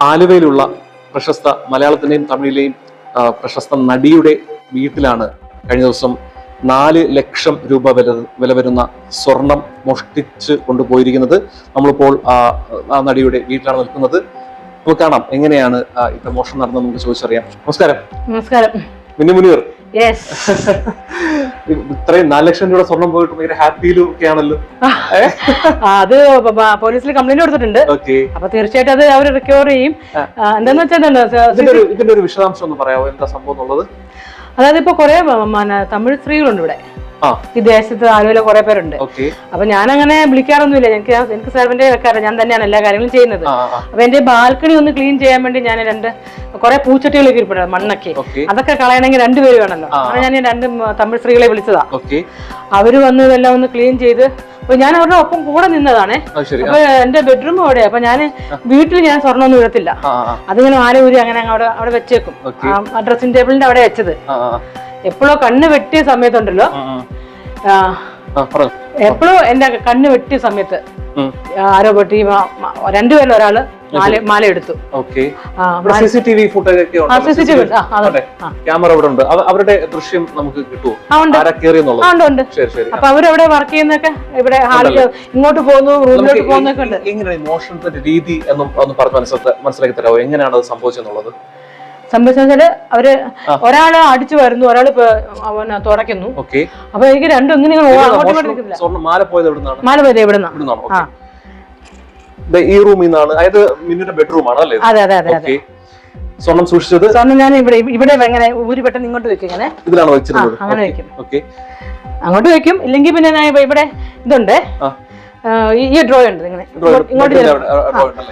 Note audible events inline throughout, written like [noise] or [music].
ആലുവയിലുള്ള പ്രശസ്ത മലയാളത്തിന്റെയും തമിഴിലെയും പ്രശസ്ത നടിയുടെ വീട്ടിലാണ് കഴിഞ്ഞ ദിവസം നാല് ലക്ഷം രൂപ വില വില വരുന്ന സ്വർണം മോഷ്ടിച്ച് കൊണ്ടുപോയിരിക്കുന്നത്. നമ്മളിപ്പോൾ ആ നടിയുടെ വീട്ടിലാണ് നിൽക്കുന്നത്. നമുക്ക് കാണാം എങ്ങനെയാണ് ഇത്ര ഇപ്പൊ മോഷണം നടന്നത് നമുക്ക് ചോദിച്ചറിയാം. നമസ്കാരം. നമസ്കാരം. മിന്നു മുനിയർ യെസ് [laughs] ഇത്രയും നാല് ലക്ഷം രൂപ സ്വർണം പോയിട്ട് ഭയങ്കര ഹാപ്പിയിലും ഒക്കെ ആണല്ലോ അത് പോലീസിൽ കംപ്ലൈന്റ് കൊടുത്തിട്ടുണ്ട്. ഓക്കെ. അപ്പൊ തീർച്ചയായിട്ടും അത് അവർ റിക്കവർ ചെയ്യും. എന്താന്ന് വെച്ചാൽ ഇതിന്റെ ഒരു വിശദാംശം ഒന്ന് പറയാമോ എന്താ സംഭവം എന്നുള്ളത്? അതായത് ഇപ്പൊ കുറെ തമിഴ് സ്ത്രീകളുണ്ട് ഇവിടെ. ആ. ആലുവല ആലുവയിലെ കുറെ പേരുണ്ട്. അപ്പൊ ഞാൻ അങ്ങനെ വിളിക്കാറൊന്നുമില്ല. എനിക്ക് എനിക്ക് സെർവന്റെ വെക്കാറ് ഞാൻ തന്നെയാണ് എല്ലാ കാര്യങ്ങളും ചെയ്യുന്നത്. അപ്പൊ എന്റെ ബാൽക്കണി ഒന്ന് ക്ലീൻ ചെയ്യാൻ വേണ്ടി ഞാൻ രണ്ട് കുറെ പൂച്ചട്ടികളൊക്കെ ഇരിപ്പുണ്ട് മണ്ണൊക്കെ. അതൊക്കെ കളയണമെങ്കിൽ രണ്ടുപേര് വേണമല്ലോ. അങ്ങനെ ഞാൻ രണ്ട് തമിഴ് സ്ത്രീകളെ വിളിച്ചതാ. അവർ വന്ന് ഇതെല്ലാം ഒന്ന് ക്ലീൻ ചെയ്ത് അപ്പൊ ഞാൻ അവരുടെ ഒപ്പം കൂടെ നിന്നതാണ്. അപ്പൊ എന്റെ ബെഡ്റൂം അവിടെ. അപ്പൊ ഞാൻ വീട്ടിൽ ഞാൻ സ്വർണമൊന്നും ഇടത്തില്ല. അതിങ്ങനെ ആലൂരി അങ്ങനെ അവിടെ അവിടെ വെച്ചേക്കും. ആ ഡ്രസ്സിംഗ് ടേബിളിന്റെ അവിടെ വെച്ചത്. എപ്പോഴോ കണ്ണ് വെട്ടിയ സമയത്തുണ്ടല്ലോ. എപ്പോഴോ എന്റെ കണ്ണ് വെട്ടിയ സമയത്ത്. ആരോ പൊട്ടി രണ്ടുപേരിൽ ഒരാൾ മാല എടുത്തു. ക്യാമറ ഇവിടെ ഉണ്ട്. അവരുടെ ദൃശ്യം നമുക്ക് കിട്ടുമോ? അപ്പൊ അവരവിടെ വർക്ക് ചെയ്യുന്നൊക്കെ? ഇവിടെ ആളുകൾ ഇങ്ങോട്ട് പോകുന്നു റൂമിലോട്ട് പോകുന്നൊക്കെ ഉണ്ട്. എങ്ങനെയാണ് ഈ മോഷണത്തിന്റെ രീതി എന്നും ഒന്ന് പറഞ്ഞ് മനസ്സിലാക്കി മനസ്സിലാക്കി തരാമോ എങ്ങനെയാണ് അത് സംഭവിച്ചെന്നുള്ളത്? സംഭവിച്ചാൽ അവർ. ഒരാൾ അടിച്ചു വരുന്നു ഒരാൾ തുടയ്ക്കുന്നു ഓക്കെ. അപ്പൊ എനിക്ക് രണ്ടും ഇങ്ങനെ മാല പോയത് എവിടെ നിന്നാണ് മാല വരെ ഇവിടുന്ന ഇവിടെ ഈ റൂമിൽ നിന്നാണ്. അതായത് മിന്നിന്റെ ബെഡ്റൂം ആണ് അല്ലേ അതെ അതെ അതെ അതെ. സ്വർണം സൂക്ഷിച്ചത്? സ്വർണം ഞാൻ ഇവിടെ ഇവിടെ എങ്ങനെ ഊരി പെട്ടെന്ന് ഇങ്ങോട്ട് വെക്കും ഇങ്ങനെ? ഇതിലാണ് വെച്ചിരുന്നത്? അങ്ങനെ വെക്കും. ഓക്കെ. അങ്ങോട്ട് വെക്കും. ഇല്ലെങ്കിൽ പിന്നെ ഞാൻ ഇവിടെ ഇതുണ്ട്. ഈ- ഡ്രോ ഉണ്ട് ഇങ്ങനെ. ഇങ്ങോട്ട്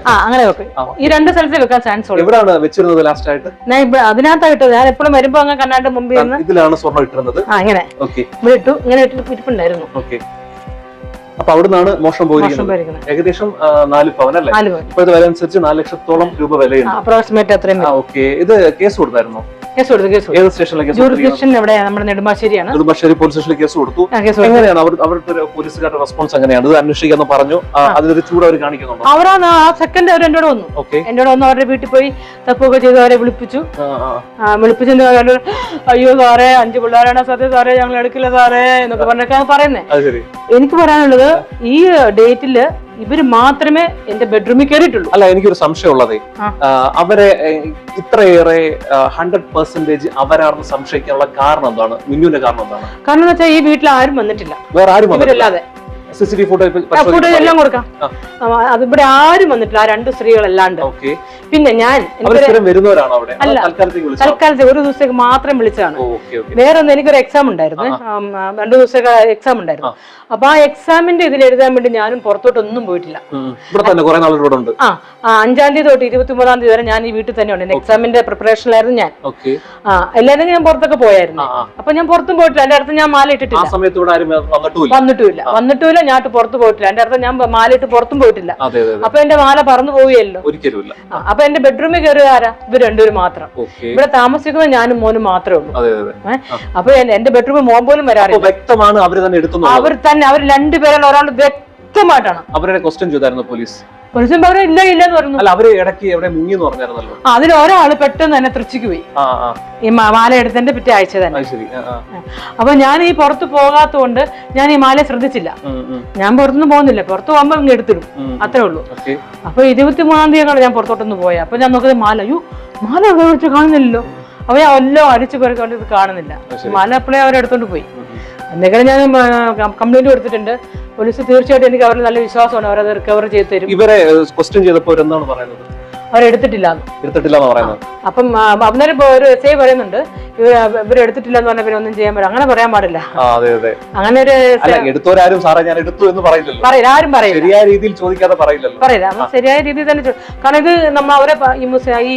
ആ, അങ്ങനെ വെക്കും. ഈ രണ്ട് സ്ഥലത്ത് വെക്കാൻ ചാൻസ് ഉള്ളൂ. എവിടാണ് വെച്ചിരുന്നത് ലാസ്റ്റ് ആയിട്ട്? ഞാൻ ഇവിടെ അതിനകത്തായിട്ട് ഞാൻ എപ്പോഴും വരുമ്പോ അങ്ങനെ കണ്ണാട്ട് മുമ്പിൽ നിന്ന് ഇതിലാണ് സ്വർണം ഇട്ടിരുന്നത്. ആ ഇങ്ങനെ. ഇവിടെ ഇട്ടു. ഇങ്ങനെ ഇട്ടിട്ട് ഇരിപ്പുണ്ടായിരുന്നു. ഓക്കെ അപ്പൊ അവിടെ നിന്നാണ് മോഷണം പോയിരിക്കുന്നത്. ഏകദേശം നാല് പവൻ അല്ലേ? ഇപ്പോഴത്തെ വില അനുസരിച്ച് നാല് ലക്ഷത്തോളം രൂപ വിലയുണ്ട്. അപ്രോക്സിമേറ്റ് അത്രയും ഇത് കേസ് കൊടുത്തായിരുന്നു? കേസ് കൊടുത്തു കേസ് കൊടുത്തു. ഏത് സ്റ്റേഷനിലെ കേസ് കൊടുത്തു ജൂറിസ്ഡിക്ഷൻ എവിടെ? നമ്മുടെ നെടുമ്പാശ്ശേരിയാണ്. നെടുമ്പാശ്ശേരി പോലീസ് സ്റ്റേഷനിൽ കേസ് കൊടുത്തു. ആ, കേസ് കൊടുത്തു. എങ്ങനെയാണ് അവർ അവരുടെ ഒരു പോലീസുകാരുടെ റെസ്പോൺസ് എങ്ങനെയാണ്? ഇത് അന്വേഷിക്കാന്ന് പറഞ്ഞു. ആ, അതിലൊരു ചൂട് അവർ കാണിക്കുന്നുണ്ടോ? അവരാ ആ സെക്കൻഡ് അവർ എന്നോട് വന്നു. ഓക്കെ എന്നോട് വന്ന് അവരുടെ വീട്ടിൽ പോയി തപ്പൊക്കെ ചെയ്ത് അവരെ വിളിപ്പിച്ചു. വിളിപ്പിച്ചു അയ്യോ സാറേ അഞ്ചു പിള്ളേരാണ് സത്യം സാറേ ഞങ്ങൾ എടുക്കില്ല സാറേ എന്നൊക്കെ പറഞ്ഞൊക്കെ പറയുന്നേ. അത് ശരി. എനിക്ക് പറയാനുള്ളത് ഈ ഡേറ്റിൽ ഇവർ മാത്രമേ എന്റെ ബെഡ്റൂമിൽ കയറിയിട്ടുള്ളൂ അല്ല എനിക്കൊരു സംശയം ഉള്ളതേ. ആ. ആ, അവരെ ഇത്രയേറെ ഹൺഡ്രഡ് പെർസെന്റേജ് അവരാണെന്ന് സംശയിക്കാനുള്ള കാരണം എന്താണ്? മിന്നുവിന്റെ കാരണം എന്താണ്? കാരണം എന്ന് വെച്ചാൽ ഈ വീട്ടിൽ ആരും വന്നിട്ടില്ല. വേറെ ആരും ഇവരല്ലാതെ. സി സി ടി ഫുട്ടേജ് എല്ലാം കൊടുക്കാം. ആ. ആ, അത് ഇവിടെ ആരും വന്നിട്ടില്ല ആ രണ്ട് സ്ത്രീകളല്ലാണ്ട്. പിന്നെ ഞാൻ അല്ല. തൽക്കാലത്തെ ഒരു ദിവസത്തേക്ക് മാത്രം വിളിച്ചതാണ്. വേറെ ഒന്ന് എനിക്കൊരു എക്സാം ഉണ്ടായിരുന്നു. രണ്ടു ദിവസത്തേക്ക് എക്സാം ഉണ്ടായിരുന്നു. അപ്പൊ ആ എക്സാമിന്റെ ഇതിൽ എഴുതാൻ വേണ്ടി ഞാനും പുറത്തോട്ടൊന്നും പോയിട്ടില്ല. ആ അഞ്ചാം തീയതി തൊട്ട് ഇരുപത്തി ഒമ്പതാം തീയതി വരെ ഞാൻ ഈ വീട്ടിൽ തന്നെ ഉണ്ട് എക്സാമിന്റെ പ്രിപ്പറേഷനിലായിരുന്നു ഞാൻ. എല്ലാവരും ഞാൻ പുറത്തൊക്കെ പോയായിരുന്നു. അപ്പൊ ഞാൻ പുറത്തും പോയിട്ടില്ല. എന്റെ അടുത്ത് ഞാൻ മാല ഇട്ടിട്ടില്ല. വന്നിട്ടുമില്ല. വന്നിട്ടുമില്ല. ഞാൻ പുറത്തു പോയിട്ടില്ല. എന്റെ അർത്ഥം ഞാൻ മാലയിട്ട് പുറത്തും പോയിട്ടില്ല. അപ്പൊ എന്റെ മാല പറന്നു പോവുകയല്ലോ. അപ്പൊ എന്റെ ബെഡ്റൂമിൽ കയറുക ആരാ? ഇവർ രണ്ടുപേരും മാത്രം. ഇവിടെ താമസിക്കുന്ന ഞാനും മോനും മാത്രമേ ഉള്ളൂ? അപ്പൊ എന്റെ ബെഡ്റൂമിൽ മോൻ പോലും വരാറില്ല. വ്യക്തമാണ് അവർ തന്നെ അവർ തന്നെ അവർ രണ്ടുപേരാണ് ഒരാൾ വ്യക്തമായിട്ടാണ്. അവരുടെ ക്വസ്റ്റ്യൻ ചെയ്തായിരുന്നു പോലീസ്. പോലീസും പറഞ്ഞു ഇല്ല ഇല്ല എന്ന് പറഞ്ഞു അല്ല അവർ ഇടയ്ക്ക് എവിടെ മുങ്ങി എന്ന് പറഞ്ഞായിരുന്നല്ലോ അതിൽ ഒരാൾ പെട്ടെന്ന് തന്നെ തൃച്ചിക്ക് പോയി. ആ ആ. ഈ മ- മാല എടുത്തതിന്റെ പിറ്റേ ആഴ്ച തന്നെ. അത് ശരി ആ, ആ. അപ്പൊ ഞാൻ ഈ പുറത്ത് പോകാത്തതുകൊണ്ട് ഞാൻ ഈ മാല ശ്രദ്ധിച്ചില്ല. ഉം, ഉം, ഞാൻ പുറത്തുനിന്ന് പോകുന്നില്ല. പുറത്ത് പോകുമ്പോ ഇങ്ങ് എടുത്തിടും. ഉം. അത്രേ ഉള്ളൂ. ഓക്കെ. അപ്പൊ ഇരുപത്തി മൂന്നാം തീയതി ഞാൻ പുറത്തോട്ടൊന്ന് പോയ. അപ്പൊ ഞാൻ നോക്കുന്നത് മാല അയ്യോ മാല എവിടെ വെച്ച് കാണുന്നില്ലല്ലോ അപ്പൊ ഞാൻ എല്ലാം അടിച്ചു പോയി ഇത് കാണുന്നില്ല. മാല അപ്പോഴേ അവരെടുത്തോണ്ട് പോയി. എന്തെങ്കിലും ഞാൻ കംപ്ലൈന്റ് കൊടുത്തിട്ടുണ്ട്. പോലീസ് തീർച്ചയായിട്ടും എനിക്ക് അവരിൽ നല്ല വിശ്വാസമാണ്. അവരത് റിക്കവർ ചെയ്ത് തരും. ഇവരെ ക്വസ്റ്റ്യൻ ചെയ്തപ്പോൾ എന്താണ് പറയുന്നത്? അവരെടുത്തിട്ടില്ല. എടുത്തിട്ടില്ല എന്ന് പറയുന്നത് അപ്പം അന്നേരം ഇപ്പൊ ഒരു എസ് ഐ പറയുന്നുണ്ട് ഇവർ ഇവരെടുത്തിട്ടില്ല എന്ന് പറഞ്ഞാൽ പിന്നെ ഒന്നും ചെയ്യാൻ പറ്റും അങ്ങനെ പറയാൻ പാടില്ല. അങ്ങനെ ഒരു എടുത്തവരാരും സാറേ ഞാൻ എടുത്തു എന്ന് പറയില്ലല്ലോ. പറയില്ല ആരും പറയില്ല. ശരിയായ രീതിയിൽ ചോദിക്കാതെ പറയില്ലല്ലോ. പറയില്ല നമ്മൾ ശരിയായ രീതിയിൽ തന്നെ കാരണം ഇത് നമ്മൾ അവരെ ഈ ഈ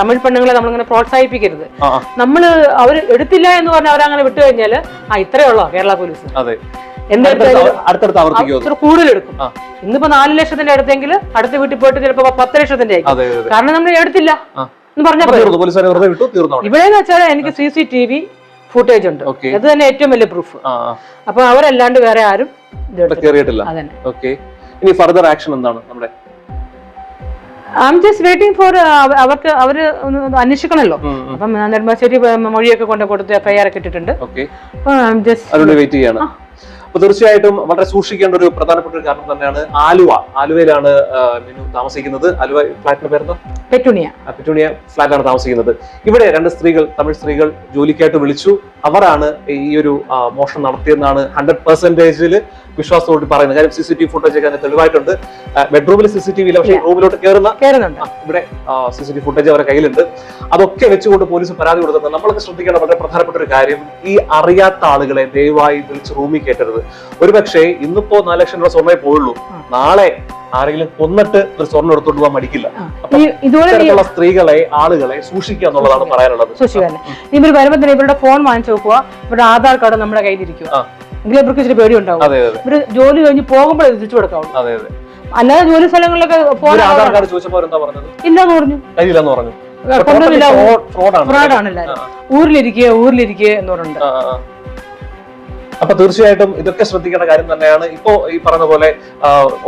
തമിഴ് പെണ്ണുങ്ങളെ നമ്മളിങ്ങനെ പ്രോത്സാഹിപ്പിക്കരുത്. നമ്മൾ നമ്മൾ അവർ എടുത്തില്ല എന്ന് പറഞ്ഞാൽ അവരങ്ങനെ വിട്ടു കഴിഞ്ഞാൽ ആ ഇത്രേ ഉള്ളോ കേരള പോലീസ്? അതെ. അടുത്തടുത്ത് ആവർത്തിക്കും ആ. ഇന്നിപ്പോ നാല് ലക്ഷത്തിന്റെ അടുത്തെങ്കിൽ അടുത്ത വീട്ടിൽ പോയിട്ട് ചിലപ്പോ പത്ത് ലക്ഷത്തിന്റെ ആയിരിക്കും. കാരണം നമ്മൾ എടുത്തില്ല എന്ന് പറഞ്ഞാൽ ഇവിടെ വെച്ചാൽ എനിക്ക് C C T V footage ഉണ്ട്. അത് തന്നെ ഏറ്റവും വലിയ പ്രൂഫ്. അപ്പൊ അവരല്ലാണ്ട് വേറെ ആരും ഇനി ഫർദർ ആക്ഷൻ എന്താണ് നമ്മുടെ? I'm just waiting for അവർക്ക് അവർ അന്വേഷിക്കണല്ലോ. അപ്പം നെടുമ്പാശ്ശേരി മൊഴിയൊക്കെ കൊണ്ട് കൊടുത്ത് എഫ്ഐആർ ഒക്കെ ഇട്ടിട്ടുണ്ട് ഓക്കെ അപ്പം ജസ്റ്റ് വെയിറ്റ് ചെയ്യാണ്. അപ്പൊ തീർച്ചയായിട്ടും വളരെ സൂക്ഷിക്കേണ്ട ഒരു പ്രധാനപ്പെട്ട ഒരു കാരണം തന്നെയാണ് ആലുവ. ആലുവയിലാണ് മിനു താമസിക്കുന്നത്. ആലുവ ഫ്ലാറ്റിന്റെ പേരെന്താ? പെറ്റുണിയ. പെറ്റൂണിയ ഫ്ലാറ്റാണ് താമസിക്കുന്നത്. ഇവിടെ രണ്ട് സ്ത്രീകൾ തമിഴ് സ്ത്രീകൾ ജോലിക്കായിട്ട് വിളിച്ചു. അവരാണ് ഈ ഒരു മോഷണം നടത്തിയെന്നാണ് ഹൺഡ്രഡ് പെർസെന്റേജിൽ വിശ്വാസത്തോട് പറയുന്നത്. കാര്യം C C T V footage ഒക്കെ തെളിവായിട്ടുണ്ട് ബെഡ്റൂമിൽ സി സി ടി വി പക്ഷേ റൂമിലോട്ട് കയറുന്ന ഇവിടെ സി സി ടി ഫുട്ടേജ് അവരുടെ കയ്യിലുണ്ട്. അതൊക്കെ വെച്ചുകൊണ്ട് പോലീസ് പരാതി കൊടുത്തത്. നമ്മളൊക്കെ ശ്രദ്ധിക്കേണ്ട വളരെ പ്രധാനപ്പെട്ട ഒരു കാര്യം ഈ അറിയാത്ത ആളുകളെ ദയവായി വിളിച്ച് റൂമിൽ കയറ്റരുത് ഒരുപക്ഷെ ഇന്നിപ്പോ നാല് ലക്ഷം രൂപ സ്വർണേ പോയുള്ളൂ. നാളെ ആരെങ്കിലും കൊന്നിട്ട് ഒരു സ്വർണം എടുത്തോണ്ട് പോകാൻ മടിക്കില്ല. സ്ത്രീകളെ ആളുകളെ സൂക്ഷിക്കുക എന്നുള്ളതാണ് പറയാനുള്ളത്. ഇവർ വരുമ്പോൾ തന്നെ ഇവരുടെ ഫോൺ വാങ്ങിച്ചു നോക്കുക ഇവരുടെ ആധാർ കാർഡ് നമ്മുടെ കയ്യിലിരിക്കുക ആ. എങ്കിലും ഇവർക്ക് ഇച്ചിരി പേടി ഉണ്ടാവും ഇവർ ജോലി കഴിഞ്ഞ് പോകുമ്പോഴേ തിരിച്ചു കൊടുക്കാവുള്ളൂ. അല്ലാതെ ജോലി സ്ഥലങ്ങളിലൊക്കെ ഇല്ലെന്ന് പറഞ്ഞു. കൊണ്ടുവന്നില്ല. ഫ്രോഡാണ് ഊരിലിരിക്കുക ഊരിലിരിക്കുക എന്ന് പറഞ്ഞിട്ടുണ്ട്. അപ്പൊ തീർച്ചയായിട്ടും ഇതൊക്കെ ശ്രദ്ധിക്കേണ്ട കാര്യം തന്നെയാണ്. ഇപ്പോ ഈ പറഞ്ഞ പോലെ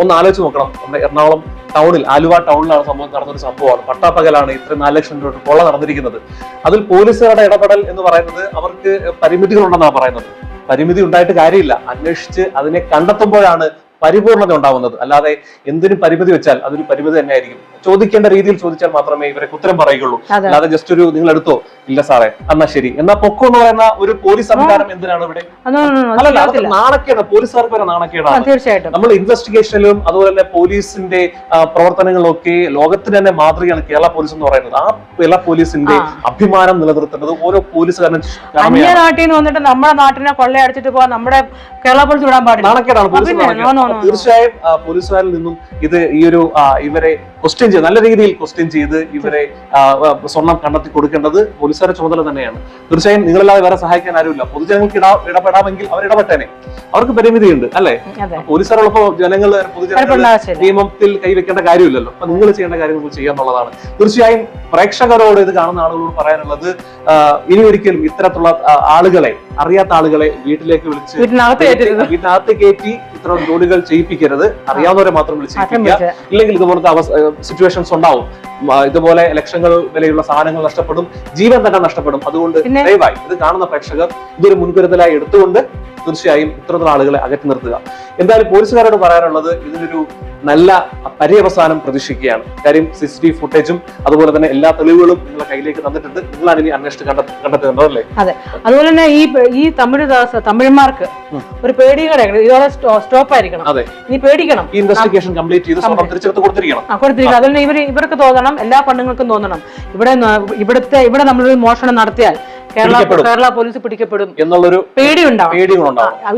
ഒന്ന് ആലോചിച്ച് നോക്കണം. നമ്മുടെ എറണാകുളം ടൗണിൽ ആലുവ ടൗണിലാണ് സംഭവം നടന്നൊരു സംഭവമാണ്. പട്ടാപ്പകലാണ് ഇത്രയും നാല് ലക്ഷം രൂപ കൊള്ള നടന്നിരിക്കുന്നത്. അതിൽ പോലീസുകാരുടെ ഇടപെടൽ എന്ന് പറയുന്നത് അവർക്ക് പരിമിതികളുണ്ടെന്നാണ് പറയുന്നത്. പരിമിതി ഉണ്ടായിട്ട് കാര്യമില്ല. അന്വേഷിച്ച് അതിനെ കണ്ടെത്തുമ്പോഴാണ് പരിപൂർണത ഉണ്ടാവുന്നത്. അല്ലാതെ എന്തിനും പരിമിതി വെച്ചാൽ അതൊരു പരിമിതി തന്നെയായിരിക്കും. ചോദിക്കേണ്ട രീതിയിൽ ചോദിച്ചാൽ മാത്രമേ ഇവരൊക്കെ ഉത്തരം പറയുകയുള്ളൂ. അല്ലാതെ ജസ്റ്റ് ഒരു നിങ്ങൾ എടുത്തോ ഇല്ല സാറേ എന്നാ ശരി. എന്നാ പൊക്കോ എന്ന് പറയുന്ന ഒരു പോലീസ് സംവിധാനം എന്തിനാണ് ഇവിടെ? അല്ലല്ല നാണക്കേടാണ് പോലീസുകാർക്ക് വരെ നാണക്കേടാണ്. തീർച്ചയായിട്ടും. നമ്മൾ ഇൻവെസ്റ്റിഗേഷനിലും അതുപോലെ തന്നെ പോലീസിന്റെ പ്രവർത്തനങ്ങളൊക്കെ ലോകത്തിന് തന്നെ മാതൃകയാണ് കേരള പോലീസ് എന്ന് പറയുന്നത്. ആ കേരള പോലീസിന്റെ അഭിമാനം നിലനിർത്തേണ്ടത് ഓരോ പോലീസുകാരനും അന്യ നാട്ടിൽ നിന്ന് വന്നിട്ട് നമ്മുടെ നാട്ടിനെ കൊള്ളയടിച്ചിട്ട് പോകാൻ നമ്മുടെ കേരള പോലീസ് വിടാൻ പാടില്ല. നാണക്കേടാണ്. തീർച്ചയായും പോലീസുകാരിൽ നിന്നും ഇത് ഈ ഒരു ഇവരെ ക്വസ്റ്റ്യൻ ചെയ്ത് നല്ല രീതിയിൽ ക്വസ്റ്റ്യൻ ചെയ്ത് ഇവരെ സ്വർണം കണ്ടെത്തി കൊടുക്കേണ്ടത് പോലീസുകാരുടെ ചുമതല തന്നെയാണ്. തീർച്ചയായും നിങ്ങളല്ലാതെ വേറെ സഹായിക്കാൻ ആരുമില്ല. പൊതുജനങ്ങൾക്ക് ഇടാ ഇടപെടാമെങ്കിൽ അവർ ഇടപെട്ടേനെ. അവർക്ക് പരിമിതിയുണ്ട് അല്ലേ? അതെ. പോലീസുകാരുള്ളപ്പോ ജനങ്ങൾ പൊതുജനങ്ങൾ ഭയപ്പെടേണ്ട നിയമത്തിൽ കൈവെക്കേണ്ട കാര്യമില്ലല്ലോ. അപ്പൊ നിങ്ങൾ ചെയ്യേണ്ട കാര്യം നിങ്ങൾ ചെയ്യാന്നുള്ളതാണ്. തീർച്ചയായും പ്രേക്ഷകരോട് ഇത് കാണുന്ന ആളുകളോട് പറയാനുള്ളത് ഇനി ഒരിക്കലും ഇത്തരത്തിലുള്ള ആളുകളെ അറിയാത്ത ആളുകളെ വീട്ടിലേക്ക് വിളിച്ച് വീട്ടിനകത്ത് കയറ്റി ഇത്തരം ജോലികൾ ചെയ്യിപ്പിക്കരുത്. അറിയാവുന്നവരെ മാത്രം വിളിച്ച് ചെയ്യിപ്പിക്കുക ഇല്ലെങ്കിൽ ഇതുപോലത്തെ സിറ്റുവേഷൻസ് ഉണ്ടാവും. ഇതുപോലെ ലക്ഷങ്ങൾ വിലയുള്ള സാധനങ്ങൾ നഷ്ടപ്പെടും. ജീവൻ തന്നെ നഷ്ടപ്പെടും. അതുകൊണ്ട്? ദയവായി ഇത് കാണുന്ന പ്രേക്ഷകർ ഇതൊരു മുൻകരുതലായി എടുത്തുകൊണ്ട് തീർച്ചയായും ഇത്തരത്തിലുള്ള ആളുകളെ അകറ്റി നിർത്തുക. എന്തായാലും പോലീസുകാരോട് പറയാനുള്ളത് ഇതിനൊരു നല്ല പര്യവസാനം പ്രതീക്ഷിക്കുകയാണ്. കാര്യം സി സി ടി വി ഫുട്ടേജും അതുപോലെ തന്നെ എല്ലാ തെളിവുകളും നിങ്ങളുടെ കയ്യിലേക്ക് തന്നിട്ടുണ്ട്. നിങ്ങളാണ് ഇനി അന്വേഷിച്ച് കണ്ടെത്തി കണ്ടെത്തുന്നത് അല്ലേ അതുപോലെ തന്നെ ഈ ഈ തമിഴ് തമിഴന്മാർക്ക് ഉം. ഒരു പേടിയുടെ ഇതോടെ സ്റ്റോപ്പ് ആയിരിക്കണം അതെ. നീ പേടിക്കണം. ഈ ഇൻവെസ്റ്റിഗേഷൻ കംപ്ലീറ്റ് ചെയ്ത് സ്വർണം തിരിച്ചെടുത്ത് കൊടുത്തിരിക്കണം. കൊടുത്തിരിക്കണം. അതുപോലെ ഇവർ ഇവർക്ക് തോന്നണം. എല്ലാ പെണ്ണുങ്ങൾക്കും തോന്നണം. ഇവിടെ ഇവിടുത്തെ ഇവിടെ നമ്മളൊരു മോഷണം നടത്തിയാൽ കേരള കേരള പോലീസ് പിടിക്കപ്പെടും. എന്നുള്ളൊരു പേടി ഉണ്ടാവും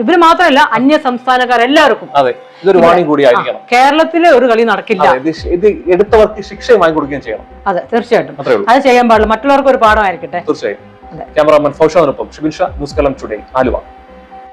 ഇവർ മാത്രമല്ല അന്യ സംസ്ഥാനക്കാർ എല്ലാവർക്കും അതെ ഇതൊരു വാണിംഗ് കൂടി ആയിരിക്കണം കേരളത്തിലെ ഒരു കളി നടക്കില്ല. ഇത് എടുത്തവർക്ക് ശിക്ഷയും വാങ്ങിക്കൊടുക്കുകയും ചെയ്യണം. അതെ തീർച്ചയായിട്ടും. അത് ചെയ്യാൻ പാടില്ല. മറ്റുള്ളവർക്ക് ഒരു പാഠമായിരിക്കട്ടെ. തീർച്ചയായും. ക്യാമറമാൻ ഫൗഷാദിനൊപ്പം ഷിബിൻ ഷാ ന്യൂസ് കലം ടുഡേ ആലുവ.